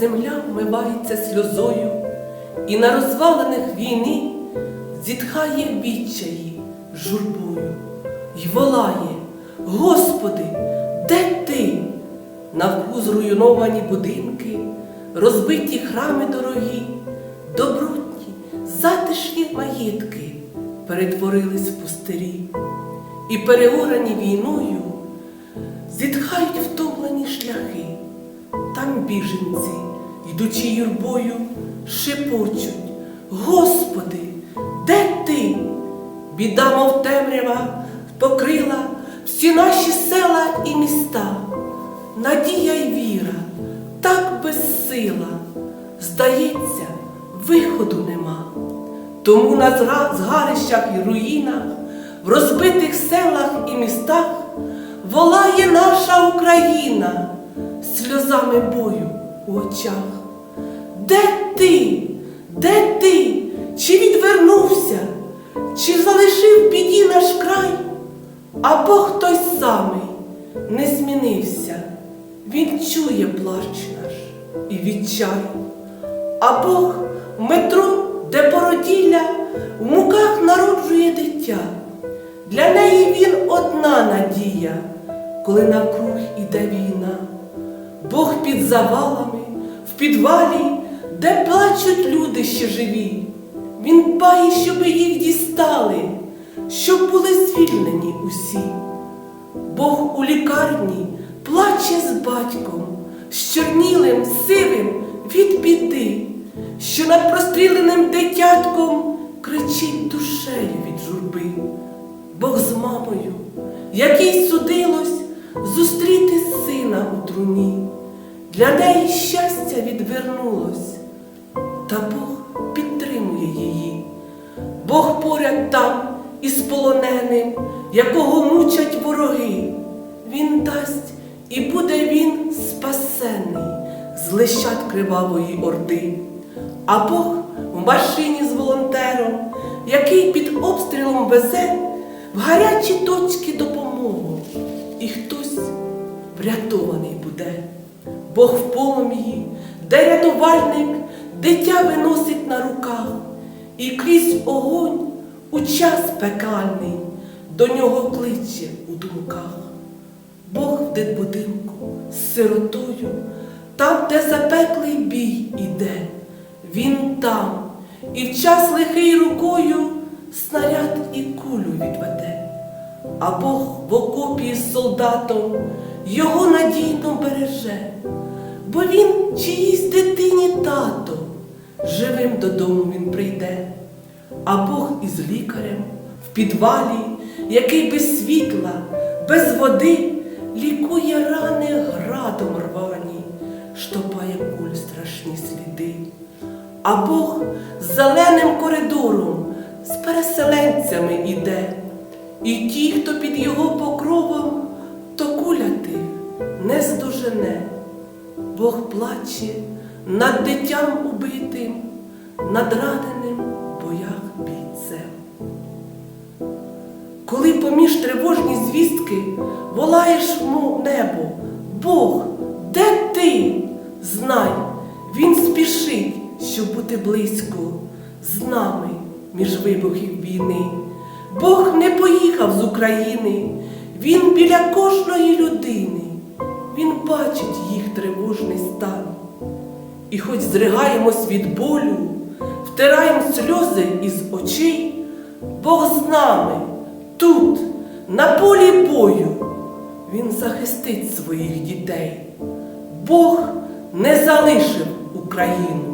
земля вмивається сльозою, і на розвалених війни зітхає відчаї журбою й волає, Господи, де ти? Навку зруйновані будинки, розбиті храми дорогі, добротні, затишні маєтки перетворились в пустирі, і переорані війною зітхають втомлені шляхи. Там біженці, йдучи юрбою, шепочуть, Господи, де ти? Біда, мов темрява, покрила всі наші села і міста. Надія й віра так безсила, здається, виходу нема. Тому на згарищах і руїнах, в розбитих селах і містах волає наша Україна сльозами бою у очах. Де ти? Де ти? Чи відвернувся, чи залишив біді наш край? Або хтось самий не змінився, він чує плач наш і відчай. А Бог метро, де породілля, в муках народжує дитя. Для неї він одна надія, коли навкруг іде війна. Бог під завалами, в підвалі, де плачуть люди ще живі. Він дбає, щоб їх дістали, щоб були звільнені усі. Бог у лікарні плаче з батьком, з чорнілим, сивим від біди, що над простріленим дитятком кричить душею від журби. Бог з мамою, якій судилось зустріти сина у труні. Для неї щастя відвернулось, та Бог підтримує її. Бог поряд там із полоненим, якого мучать вороги. Він дасть і буде він спасенний з лищат кривавої орди. А Бог в машині з волонтером, який під обстрілом везе в гарячі точки допомогу, Бог в полум'ї, де рятувальник дитя виносить на руках, і крізь огонь у час пекальний до нього кличе у думках. Бог в дитбудинку з сиротою, там, де запеклий бій іде, він там, і в час лихий рукою снаряд і кулю відведе. А Бог в окопі з солдатом його надійно береже, бо він чиїсь дитині тато, живим додому він прийде, а Бог із лікарем в підвалі, який без світла, без води лікує рани градом рвані, штопає куль страшні сліди. А Бог з зеленим коридором з переселенцями іде, і ті, хто під його покровом, не здожене. Бог плаче над дитям убитим, над раненим в боях бійцем. Коли поміж тривожні звістки волаєш му небо, Бог, де ти? Знай, Він спішить, щоб бути близько з нами між вибухів війни. Бог не поїхав з України, Він біля кожної людини, Він бачить їх тривожний стан. І хоч зригаємось від болю, втираємо сльози із очей, Бог з нами тут, на полі бою, Він захистить своїх дітей. Бог не залишив Україну.